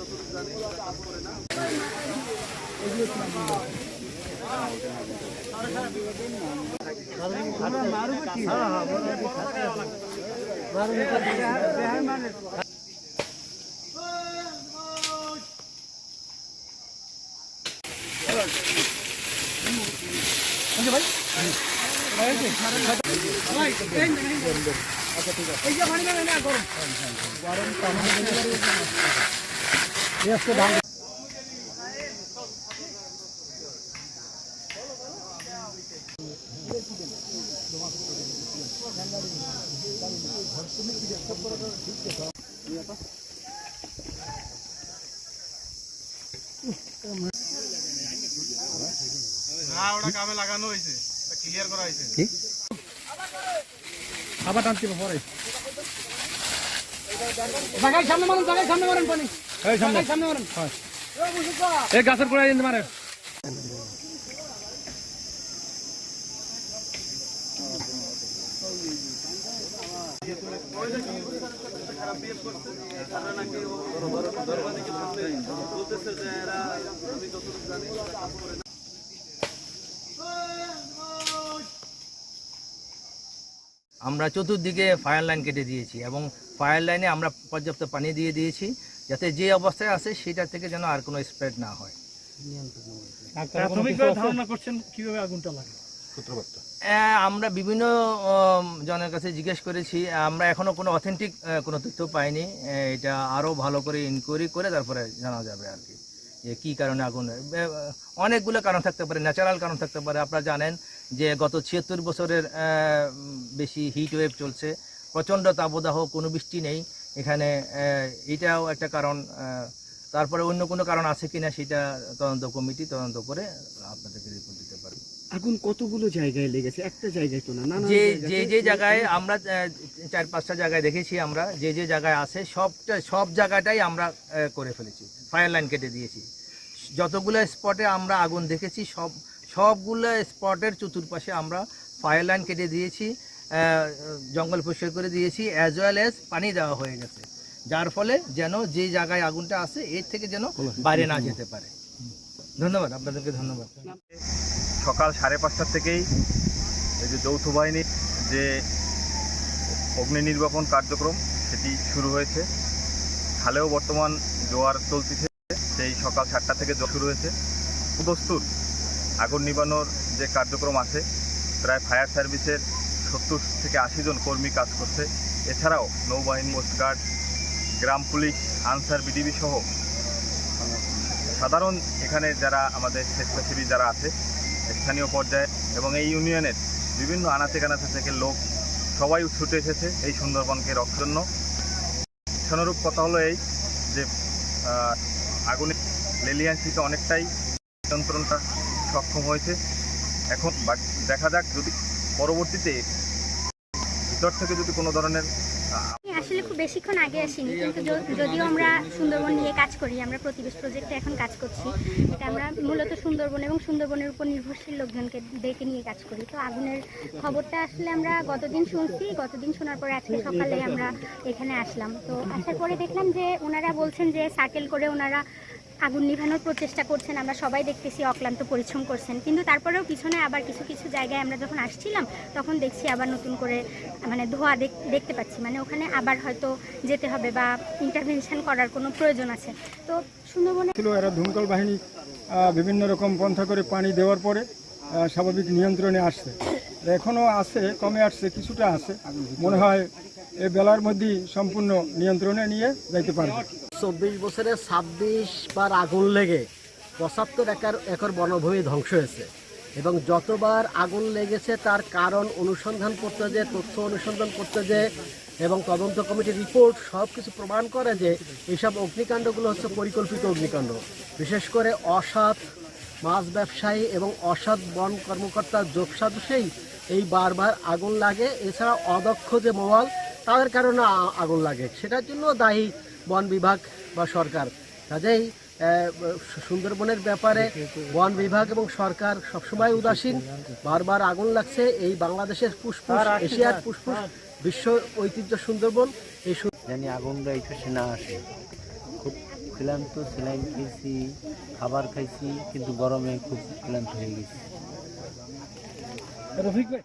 যতটুকু জানি কাজ করে না জায়গায় সামনে মারেন জায়গায় সামনে মারেন পানি জায়গায় সামনে মারেন এই গাছের গোড়ায় কিন্তু মারে খারাপ বিহেভ করছে তারা নাকি ও দরবাদিকে সামনে বলতেছে যে এরা আমি যতটুকু জানি ওরা কাজ করে না? আমরা চতুর্দিকে ফায়ার লাইন কেটে দিয়েছি এবং ফায়ার লাইনে আমরা পর্যাপ্ত পানি দিয়ে দিয়েছি। যাতে যে অবস্থায় আছে সেটা থেকে যেন আর কোনো স্প্রেড না হয়। প্রাথমিকভাবে ধারণা করছেন কীভাবে আগুনটা লাগে? আহ, আমরা বিভিন্ন জনের কাছে জিজ্ঞেস করেছি। আমরা এখনও কোনো অথেন্টিক কোনো তথ্য পাইনি। এটা আরও ভালো করে ইনকোয়ারি করে তারপরে জানা যাবে আর কি যে কী কারণে আগুন অনেকগুলো কারণ থাকতে পারে ন্যাচারাল কারণ থাকতে পারে। আপনারা জানেন যে গত ছিয়াত্তর বছরের আহ, বেশি হিট ওয়েভ চলছে। প্রচণ্ড তাপদাহ কোনো বৃষ্টি নেই। এখানে এটাও একটা কারণ তারপরে অন্য কোনো কারণ আছে কি না সেটা তদন্ত কমিটি তদন্ত করে আপনাদেরকে রিপোর্ট দিতে পারবে আগুন কতগুলো জায়গায় লেগেছে? একটা জায়গায় তো না যে যে যে জায়গায় আমরা চার পাঁচটা জায়গায় দেখেছি আমরা যে যে জায়গায় আছে সবটা সব জায়গাটাই আমরা করে ফেলেছি ফায়ার লাইন কেটে দিয়েছি। যতগুলো স্পটে আমরা আগুন দেখেছি সব সবগুলো স্পটের চতুর্পাশে আমরা ফায়ার লাইন কেটে দিয়েছি। জঙ্গল পরিষ্কার করে দিয়েছি অ্যাজ ওয়েল অ্যাজ পানি দেওয়া হয়ে গেছে। যার ফলে যেন যে জায়গায় আগুনটা আছে, এর থেকে যেন বাইরে না যেতে পারে। ধন্যবাদ, আপনাদেরকে ধন্যবাদ। সকাল সাড়ে পাঁচটার থেকেই এই যে যৌথ বাহিনীর যে অগ্নি নির্বাপন কার্যক্রম, সেটি শুরু হয়েছে। খালেও বর্তমান জোয়ার চলতেছে, সেই সকাল সাতটা থেকে জল শুরু হয়েছে। পুদস্তুর আগুন নিবানোর যে কার্যক্রম আছে, প্রায় ফায়ার সার্ভিসের সত্তর থেকে আশি জন কর্মী কাজ করছে। এছাড়াও নৌবাহিনী কোস্টগার্ড গ্রাম পুলিশ, আনসার বিডিবি সহ সাধারণ এখানে যারা আমাদের স্বেচ্ছাসেবী যারা আছে, স্থানীয় পর্যায়ে এবং এই ইউনিয়নের বিভিন্ন আনাচে কানাচে থেকে লোক সবাই ছুটে এসেছে এই সুন্দরবনকে রক্ষার জন্য। অনুরূপ কথা হলো এই যে আগুনে লেলিয়ান থেকে অনেকটাই নিয়ন্ত্রণটা সক্ষম হয়েছে। এখন দেখা যাক যদি পরবর্তীতে ভিতর থেকে যদি কোনো ধরনের আসলে খুব বেশিক্ষণ আগে আসিনি, কিন্তু যদিও আমরা সুন্দরবন নিয়ে কাজ করি, আমরা প্রতিবেশ প্রজেক্টে এখন কাজ করছি, এটা আমরা মূলত সুন্দরবন এবং সুন্দরবনের উপর নির্ভরশীল লোকজনকে ডেকে নিয়ে কাজ করি। তো আগুনের খবরটা আসলে আমরা গতদিন শুনছি, গতদিন শোনার পরে আজকে সকালে আমরা এখানে আসলাম। তো আসার পরে দেখলাম যে ওনারা বলছেন যে সার্কেল করে ওনারা আগুন নিভানোর প্রচেষ্টা করছেন, আমরা সবাই দেখতেছি অক্লান্ত পরিশ্রম করছেন। কিন্তু তারপরেও পিছনে আবার কিছু কিছু জায়গায় আমরা যখন আসছিলাম, তখন দেখছি আবার নতুন করে মানে ধোঁয়া দেখ- দেখতে পাচ্ছি। মানে ওখানে আবার হয়তো যেতে হবে বা ইন্টারভেনশন করার কোনো প্রয়োজন আছে। তো সুন্দরবনে ছিল এরা দমকল বাহিনী বিভিন্ন রকম পন্থা করে পানি দেওয়ার পরে স্বাভাবিক নিয়ন্ত্রণে আসছে। এখনও আছে, কমে আসছে, কিছুটা আছে। মনে হয় এ বেলার মধ্যেই সম্পূর্ণ নিয়ন্ত্রণে নিয়ে যাইতে পারবে। চব্বিশ বছরে ছাব্বিশ বার আগুন লেগে পঁচাত্তর একর একর বনভূমি ধ্বংস হয়েছে। এবং যতবার আগুন লেগেছে, তার কারণ অনুসন্ধান করতে যে, তথ্য অনুসন্ধান করতে যে, এবং তদন্ত কমিটির রিপোর্ট সব কিছু প্রমাণ করে যে এইসব অগ্নিকাণ্ডগুলো হচ্ছে পরিকল্পিত অগ্নিকাণ্ড। বিশেষ করে অসৎ মাছ ব্যবসায়ী এবং অসৎ বন কর্মকর্তার যোগসাদৃশেই এই বারবার আগুন লাগে। এছাড়া অদক্ষ যে মহল, তাদের কারণে আগুন লাগে। সেটার জন্য দায়ী বন বিভাগ বা সরকার। কাজেই সুন্দরবনের ব্যাপারে বন বিভাগ এবং সরকার সবসময় উদাসীন বারবার আগুন লাগছে। এই বাংলাদেশের পুষ্পুষ এশিয়ার পুষ্পুষ বিশ্ব ঐতিহ্য সুন্দরবন এই জানি আগুনটা এই পাশে না আসে। খুব ক্লান্ত স্যালাইন খেয়েছি খাবার খাইছি কিন্তু গরমে খুব ক্লান্ত হয়ে গেছি। রফিক ভাই।